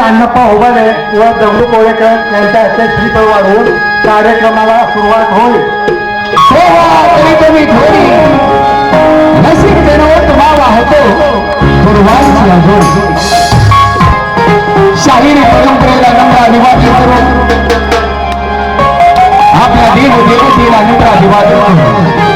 तुम्ही अण्णप्पा उभाले व दगडू कोळेकर यांच्या हस्ते श्रीफळ वाढवून कार्यक्रमाला सुरुवात होईल तेव्हा तरी तुम्ही थोडी नसीब देणं तुम्हा वाहतो पूर्वांची अजून शाहिरी परंपरेला नम्र अभिवादन करून आपल्या देव देवतेला नम्र अभिवादन करून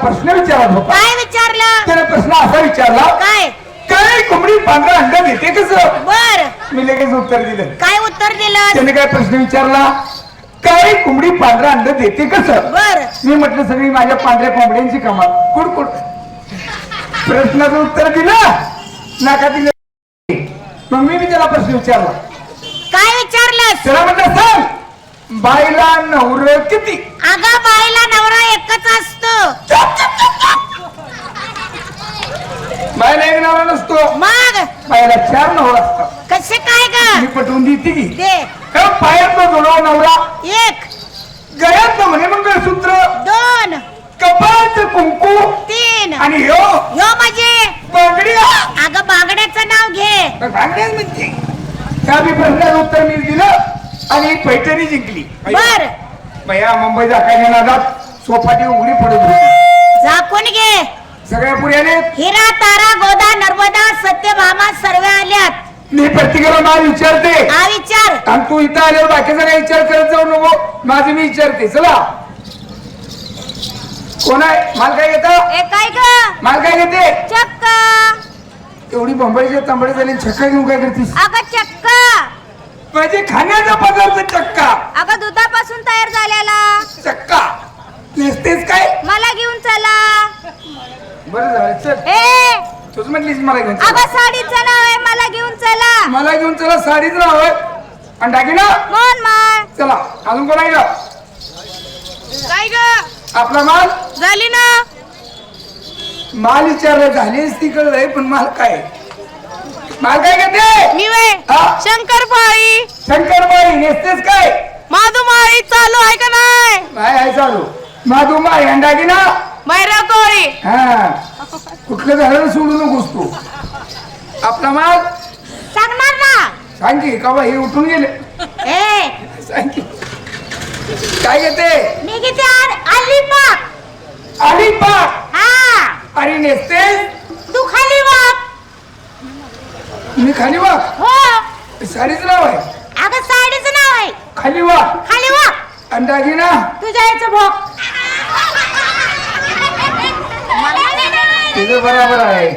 प्रश्न विचारत होता. काय विचारलं? त्याने प्रश्न असा विचारला काय? काय कोंबडी पांढरा अंडा देते कसं? बर. मी लगेच उत्तर दिलं. काय उत्तर दिलं? त्याने काय प्रश्न विचारला? काय कोंबडी पांढरा अंड देते कसं? बर. मी म्हटलं सगळी माझ्या पांढऱ्या कोंबड्यांची कमाल. कुड कुड. प्रश्नाचं उत्तर दिलं. नाका दिलं. मग मी त्याला प्रश्न विचारला. काय विचारलंस? त्याला म्हटलं सांग बाईला नवर किती? अगं बाईला नवरा एकच असतो. बाईला एक नवरा नसतो. मग? बाईला चार नवरा असतात. कसे काय मी ग पटवून देते की. दे. कारण नवरा. एक गळ्यातलं म्हणे मंगळसूत्र. दोन कपाळाचं कुंकू. तीन. आणि ह्यो. ह्यो म्हणजे? बांगड्या. अगं बागड्याचं नाव घे. बांगड्याच म्हणते त्या बी प्रश्नाचं उत्तर मी दिलं. आणि पैठणी जिंकली. बर. भैया मुंबईचा काही नादात सोफाटी उघडी पडत होती. झाकून घे. सगळ्या पुऱ्याने हिरा तारा गोदा नर्मदा सत्यभामा सर्व आल्यात. मी प्रत्येकाला नाव विचारते. हा विचार. आणि तू इथं आल्यावर बाकीचा काही विचार करत जाऊ नको. माझं मी विचारते. चला. कोण आहे? माल काय घेतं? ए काय ग? माल काय घेते? चक्क. एवढी बंबईच्या तांबडी झाली छक्का घेऊन काय करतीस? अगं चक्क. म्हणजे खाण्याचा पदार्थ चक्का. अगं दुधापासून तयार झालेला. चक्का. नेसतेस काय? मला घेऊन चला. बरं झालं चल. ए! तूच म्हटलीस मला घेऊन चल. अगं साडीचं नाव आहे मला घेऊन चला. मला घेऊन चला साडीच नाव आहे. आणि ना कोण मार चला अजून कोण आहे का काय ग? आपला माल? झाली ना. माल विचारलं झालीच ती कळलंय पण माल काय? माल काय घेते? मी वे. हा? शंकरपाळी. शंकरबाई नेसतेस काय? माधुमाळी चालू आहे का नाही? काय आहे चालू. माधुमाई आणि टाकी ना. मैरा कोरी. हा. कुठलं झालं सोडू नकोस तू. आपला माल? सांगणार ना सांग की का बा हे उठून गेले? ए. सांग की. काय घेते? मी किती अलिबाग. पाक हा. आणि नेसतेस? तू खाली वाग मी खाली वाग हो. साडीच नाव आहे. अगं साडीचं नाव आहे. खाली वाग खाली वाग आणि दागिना तुझ्या याचं भोग तुझं बरोबर आहे.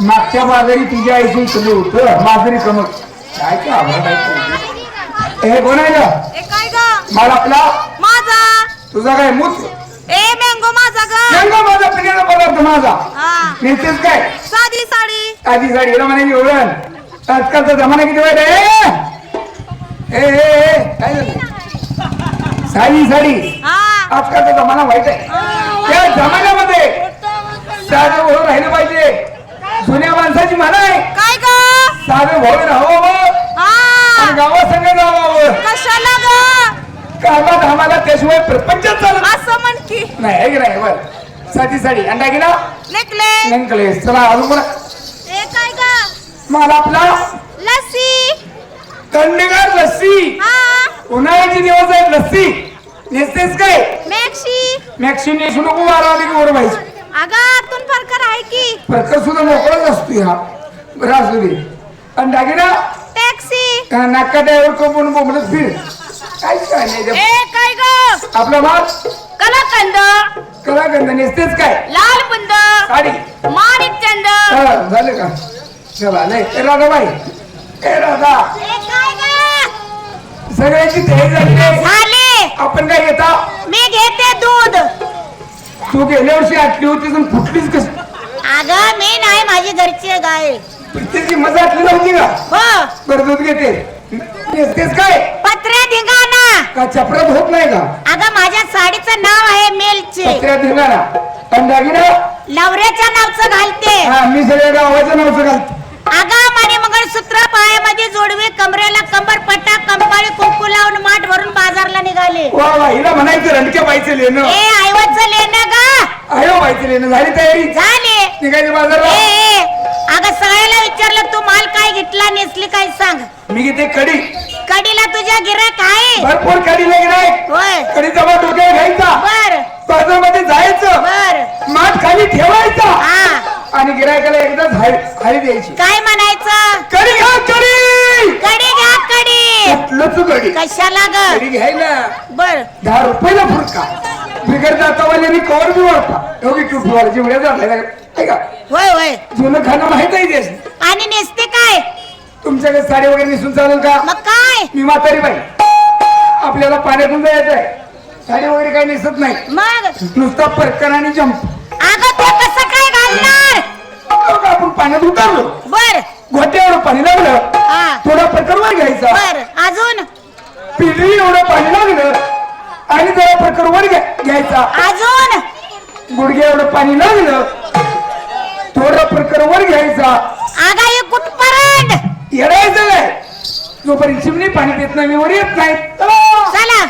मागच्या बाजारी तुझ्या आईचं इकडे होतं. माजरी कमक. काय काय आभार काय? हे कोण आहे का ए काय ग? माल आपला? माझा. तुझा काय मूत? ए मँगो माझा ग. माझा पिण्याचा पदार्थ माझा. हा. काय? साधी साडी. आधी साडी हिला म्हणे एवढं आजकालचा जमाना किती वाईट आहे ए, ए, ए, काय झालं? साडी साडी. हा. आजकालचा जमाना वाईट आहे. त्या जमान्यामध्ये साधं भाऊ राहिलं पाहिजे. जुन्या माणसाची म्हणा आहे. काय ग? साधं भाऊ राहावं. आणि हा गावासंग जावावं कशाला ग? कामात आम्हाला त्याशिवाय प्रपंचात चालत असं म्हण की. नाही आहे की नाही बर साधी साडी. अंडा गेला? नेकले नेमकलेस चला अजून कोणा काय ग? मला आपला? लस्सी. थंडगार लस्सी. हा. उन्हाळ्याचे दिवस आहेत लस्सी. नेसतेस काय? मॅक्सी. मॅक्सिन नेसू नको वारा आली की वर पाहिजे अगं आतून फरकर आहे की. प्रकार सुद्धा मोकळाच असतो हा. बरं असू दे. आणि दागिना टॅक्सी. नाका ड्रायव्हर कपून बोंबलत फिर. काय छान आहे ते. ए काय ग? आपला माल? कलाकंद. कलागंध नेसतेच काय? लाल बुंद. साडी. माणिक चंद. हा, झालं का? चला नाही ए राधा बाई. ए राधा. ए काय ग? सगळ्याची तयारी झाली. झाले. आपण काय घेता? मी घेते दूध. तू गेल्या वर्षी आटली होतीस आणि फुटलीच कशी? अगं मी नाही माझी घरची गाय. त्याची मजा आटली नव्हती का? हो. बरं दूध घेते. नेसतेस काय? पत्र्या धिंगाणा. का चपरात होत नाही का? अगं माझ्या साडीचं नाव आहे मेलचे. पत्र्या धिंगाणा. आणि दागिना नवऱ्याच्या नावचं घालते. हा मी सगळ्या गावाचं नावचं घालतो. अगं माने मंगळसूत्र पायामध्ये जोडवे कमरेला कंबर पट्टा कंपाळी कुंकू लावून माठ भरून बाजारला निघाले. वा वा हिला म्हणायचं रणक्या बाईचं लेणं. ए आईवाचं लेणं ग. हो बाईचं लेणं. झाली तयारी? झाले. ए बाजारला? ए, अगं सगळ्याला विचारलं तू माल काय घेतला नेसली काय सांग? मी घेते कडी कडीला तुझ्या गिराक आहे? भरपूर कडी नाही होय. डोक्यावर घ्यायचा. बर. बाजारमध्ये जायचं. बर. माठ खाली ठेवायचा. हा. आणि गिरायकाला हाय हाय द्यायची. काय म्हणायचं? कडी घ्या कडी कडी घ्या कडी कुठलंच कडी कशाला ग? कडी घ्यायला. बर. दहा रुपयाला फुटका बिगर जातावाल्यानी कवर बी वाढता एवढी जेवढ्या झाला ऐका होय होय. जुनं खाणं माहीत आहे देश आणि नेसते काय? तुमच्याकडे साडी वगैरे निसून चालेल का? मग काय? मी म्हातारी बाई. आपल्याला पाण्यातून जायचं आहे साडी वगैरे काही नेसत नाही. मग? नुसता परकन आणि जंप. अगं ते कसं काय घालणार? बघा, आपण पाण्यात उतरलो? बर. गोट्या एवढं पाणी लागलं. हा. थोडा प्रकार वर घ्यायचा. बर. अजून? पिढी एवढं पाणी लागलं आणि जरा प्रकार वर घ्या- घ्यायचा. अजून? गुडघ्या एवढं पाणी लागलं थोडा प्रकार वर घ्यायचा. एक कुटपरड येडायचं तो जोपर्यंत चिमणी पाणी देत नाही मी वर येत नाही. चला.